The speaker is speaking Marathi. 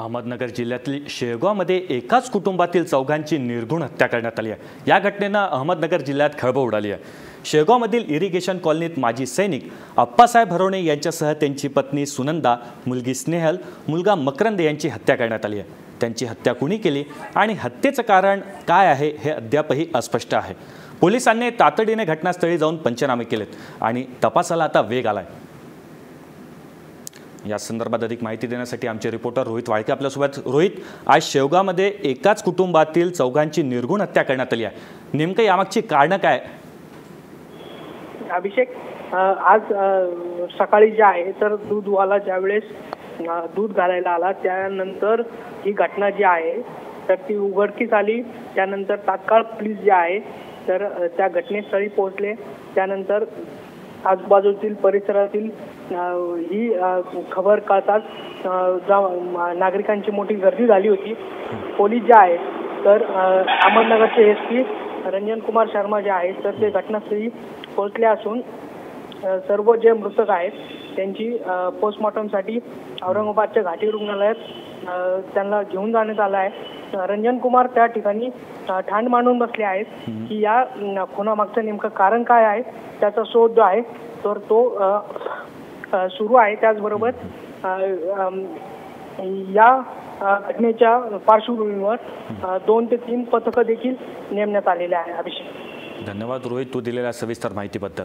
अहमदनगर जिल्ह्यातील शेळगावमध्ये एकाच कुटुंबातील चौघांची निर्घुण हत्या करण्यात आली आहे. या घटनेनं अहमदनगर जिल्ह्यात खळबळ उडाली आहे. शेळगावमधील इरिगेशन कॉलनीत माजी सैनिक अप्पासाहेब हरवणे यांच्यासह त्यांची पत्नी सुनंदा मुलगी स्नेहल मुलगा मकरंद यांची हत्या करण्यात आली आहे. त्यांची हत्या कुणी केली आणि हत्येचं कारण काय आहे हे अद्यापही अस्पष्ट आहे. पोलिसांनी तातडीने घटनास्थळी जाऊन पंचनामे केलेत आणि तपासाला आता वेग आला आहे या संदर्भात अधिक माहिती देण्यासाठी आमचे रिपोर्टर रोहित वाळके आपल्यासोबत. रोहित आज शेवगामध्ये एकाच कुटुंबातील चौघांची निर्गुण हत्या करण्यात आली आहे. नेमकं यामागची कारणं काय? अभिषेक आज सकाळी जे आहे तर दूधवाला ज्यावेळेस दूध घालायला आला त्यानंतर ही घटना जी आहे तर ती उघडकीस आली. त्यानंतर तात्काळ पोलीस जे आहे तर त्या घटनेस्थळी पोहोचले. त्यानंतर आजूबाजूतील परिसरातील ही खबर कळताच जा नागरिकांची मोठी गर्दी झाली होती. पोलीस जे आहेत तर अहमदनगरचे एस पी रंजन कुमार शर्मा जे आहेत तर ते घटनास्थळी पोहोचले असून सर्व जे मृतक आहेत त्यांची पोस्टमॉर्टमसाठी औरंगाबादच्या घाटी रुग्णालयात त्यांना घेऊन जाण्यात आलं आहे. रंजन कुमार त्या ठिकाणी ठाण मांडून बसले आहेत की या खुनामागचं नेमकं कारण काय आहे त्याचा शोध जो आहे तर तो सुरू आहे. त्याचबरोबर या घटनेच्या पार्श्वभूमीवर दोन ते तीन पथकं देखील नेमण्यात आलेले आहे अभिषेक. धन्यवाद रोहित. तू दिलेल्या सविस्तर माहितीबद्दल.